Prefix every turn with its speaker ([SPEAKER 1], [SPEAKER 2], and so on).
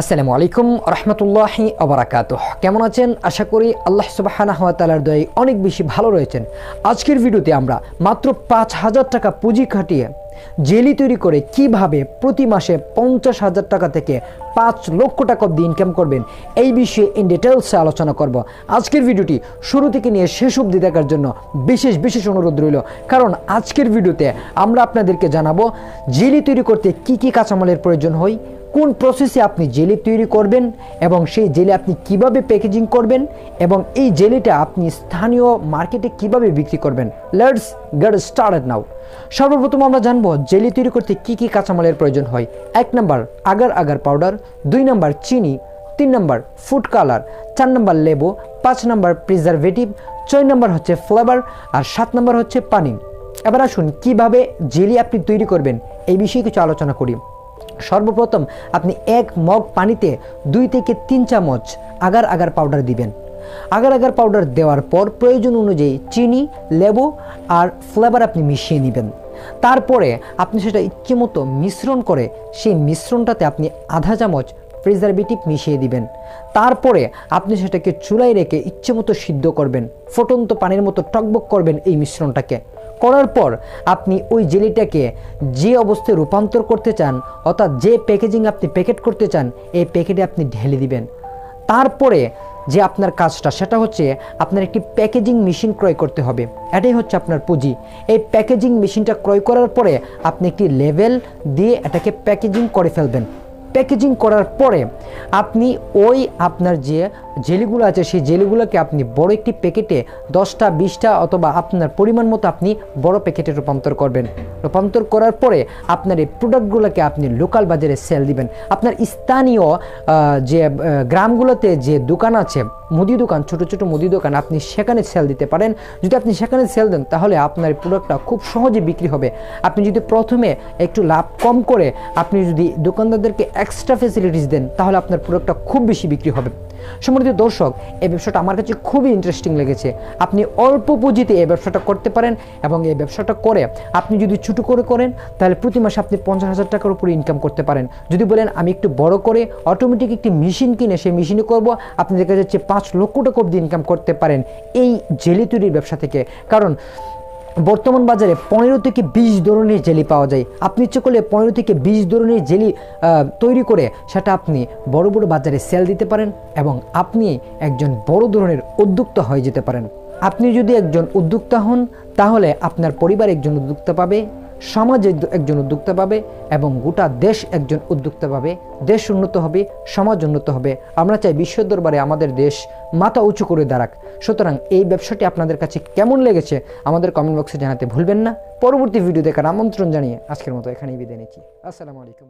[SPEAKER 1] আসসালামু আলাইকুম রহমতুল্লাহি আবরাকাত কেমন আছেন? আশা করি আল্লাহ সুবাহানা তালার দয়ে অনেক বেশি ভালো রয়েছেন। আজকের ভিডিওতে আমরা মাত্র পাঁচ হাজার টাকা পুঁজি খাটিয়ে জেলি তৈরি করে কীভাবে প্রতি মাসে পঞ্চাশ হাজার টাকা থেকে পাঁচ লক্ষ টাকা অব্দি ইনকাম করবেন, এই বিষয়ে ইন ডিটেলসে আলোচনা করব। আজকের ভিডিওটি শুরু থেকে নিয়ে শেষ অবধি দেখার জন্য বিশেষ বিশেষ অনুরোধ রইল। কারণ আজকের ভিডিওতে আমরা আপনাদেরকে জানাব, জেলি তৈরি করতে কি কি কাঁচামালের প্রয়োজন হয় কোন প্রসেসে আপনি জেলি তৈরি করবেন এবং সেই জেলি আপনি কীভাবে প্যাকেজিং করবেন এবং এই জেলিটা আপনি স্থানীয় মার্কেটে কীভাবে বিক্রি করবেন? লেটস গেট স্টার্টেড নাও সর্বপ্রথম আমরা জানব জেলি তৈরি করতে কি কি কাঁচামালের প্রয়োজন হয়। এক নম্বর, আগার আগার পাউডার দুই নম্বর, চিনি, তিন নম্বর ফুড কালার চার নম্বর, লেবু, পাঁচ নম্বর প্রিজারভেটিভ ছয় নম্বর হচ্ছে ফ্লেভার আর সাত নম্বর হচ্ছে পানি। এবার আসুন কীভাবে জেলি আপনি তৈরি করবেন, এই বিষয়ে কিছু আলোচনা করি। সর্বপ্রথম আপনি এক মগ পানিতে দুই থেকে তিন চামচ আগার আগার পাউডার দিবেন। আগার আগার পাউডার দেওয়ার পর প্রয়োজন অনুযায়ী চিনি, লেবু আর ফ্লেভার আপনি মিশিয়ে নেবেন। তারপরে আপনি সেটা ইচ্ছেমতো মিশ্রণ করে সেই মিশ্রণটাতে আপনি আধা চামচ প্রিজারভেটিভ মিশিয়ে দিবেন। তারপরে আপনি সেটাকে চুলায় রেখে ইচ্ছেমতো সিদ্ধ করবেন। ফুটন্ত পানির মতো টকবক করবেন এই মিশ্রণটাকে। করার পর আপনি ওই জেলিটাকে যে অবস্থায় রূপান্তর করতে চান, অর্থাৎ যে প্যাকেজিং আপনি প্যাকেট করতে চান, এই প্যাকেটে আপনি ঢেলে দিবেন। তারপরে যে আপনার কাজটা, সেটা হচ্ছে আপনার একটি প্যাকেজিং মেশিন ক্রয় করতে হবে। এটাই হচ্ছে আপনার পুঁজি। এই প্যাকেজিং মেশিনটা ক্রয় করার পরে আপনি একটি লেভেল দিয়ে এটাকে প্যাকেজিং করে ফেলবেন। প্যাকেজিং করার পরে আপনি ওই আপনার যে জেলিগুলো আছে, সেই জেলিগুলোকে আপনি বড় একটি প্যাকেটে দশটা, বিশটা অথবা আপনার পরিমাণ মতো আপনি বড় প্যাকেটে রূপান্তর করবেন। রূপান্তর করার পরে আপনার এই প্রোডাক্টগুলোকে আপনি লোকাল বাজারে সেল দিবেন। আপনার স্থানীয় যে গ্রামগুলোতে যে দোকান আছে, মুদি দোকান, ছোট ছোট মুদি দোকান, আপনি সেখানে সেল দিতে পারেন। যদি আপনি সেখানে সেল দেন, তাহলে আপনার প্রোডাক্টটা খুব সহজে বিক্রি হবে। আপনি যদি প্রথমে একটু লাভ কম করে, আপনি যদি দোকানদারদেরকে এক্সট্রা ফেসিলিটিস দেন, তাহলে আপনার প্রোডাক্টটা খুব বেশি বিক্রি হবে। সম্মানিত দর্শক, এই ব্যবসাটা আমার কাছে খুবই ইন্টারেস্টিং লেগেছে। আপনি অল্প পুঁজিতে এই ব্যবসাটা করতে পারেন এবং এই ব্যবসাটা করে আপনি যদি ছোটো করে করেন, তাহলে প্রতি মাসে আপনি পঞ্চাশ হাজার টাকার উপরে ইনকাম করতে পারেন। যদি বলেন আমি একটু বড় করে অটোমেটিক একটি মেশিন কিনে সেই মেশিনে করব আপনি দেখা যাচ্ছে পাঁচ লক্ষ টাকা অব্দি ইনকাম করতে পারেন এই জেলি তৈরির ব্যবসা থেকে। কারণ বর্তমান বাজারে পনেরো থেকে বিশ ধরনের জেলি পাওয়া যায়। আপনি ইচ্ছে করলে পনেরো থেকে বিশ ধরনের জেলি তৈরি করে সেটা আপনি বড় বড় বাজারে সেল দিতে পারেন এবং আপনি একজন বড় ধরনের উদ্যোক্তা হয়ে যেতে পারেন। আপনি যদি একজন উদ্যোক্তা হন, তাহলে আপনার পরিবার একজন উদ্যোক্তা পাবে। সমাজ এক- একজন উদ্যোক্তা পাবে এবং গোটা দেশ একজন উদ্যোক্তা পাবে। দেশ উন্নত হবে, সমাজ উন্নত হবে। আমরা চাই বিশ্ব দরবারে আমাদের দেশ মাথা উঁচু করে দাঁড়াক। সুতরাং এই ব্যবসাটি আপনাদের কাছে কেমন লেগেছে আমাদের কমেন্ট বক্সে জানাতে ভুলবেন না। পরবর্তী ভিডিও দেখার আমন্ত্রণ জানিয়ে আজকের মতো এখানেই বিদায় নিচ্ছি। আসসালামু আলাইকুম